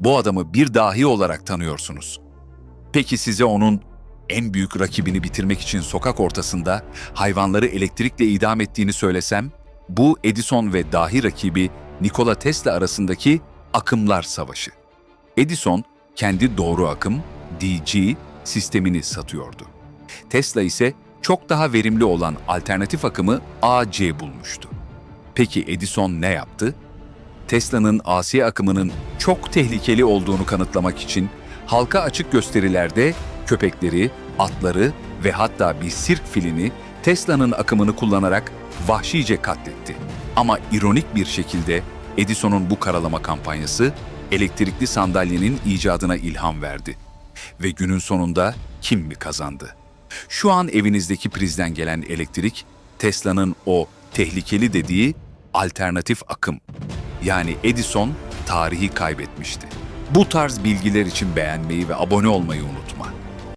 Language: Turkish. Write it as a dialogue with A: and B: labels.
A: Bu adamı bir dahi olarak tanıyorsunuz. Peki size onun en büyük rakibini bitirmek için sokak ortasında hayvanları elektrikle idam ettiğini söylesem, bu Edison ve dahi rakibi Nikola Tesla arasındaki akımlar savaşı. Edison kendi doğru akım DG sistemini satıyordu. Tesla ise çok daha verimli olan alternatif akımı AC bulmuştu. Peki Edison ne yaptı? Tesla'nın AC akımının çok tehlikeli olduğunu kanıtlamak için halka açık gösterilerde köpekleri, atları ve hatta bir sirk filini Tesla'nın akımını kullanarak vahşice katletti. Ama ironik bir şekilde Edison'un bu karalama kampanyası elektrikli sandalyenin icadına ilham verdi. Ve günün sonunda kim mi kazandı? Şu an evinizdeki prizden gelen elektrik Tesla'nın o tehlikeli dediği alternatif akım. Yani Edison tarihi kaybetmişti. Bu tarz bilgiler için beğenmeyi ve abone olmayı unutma.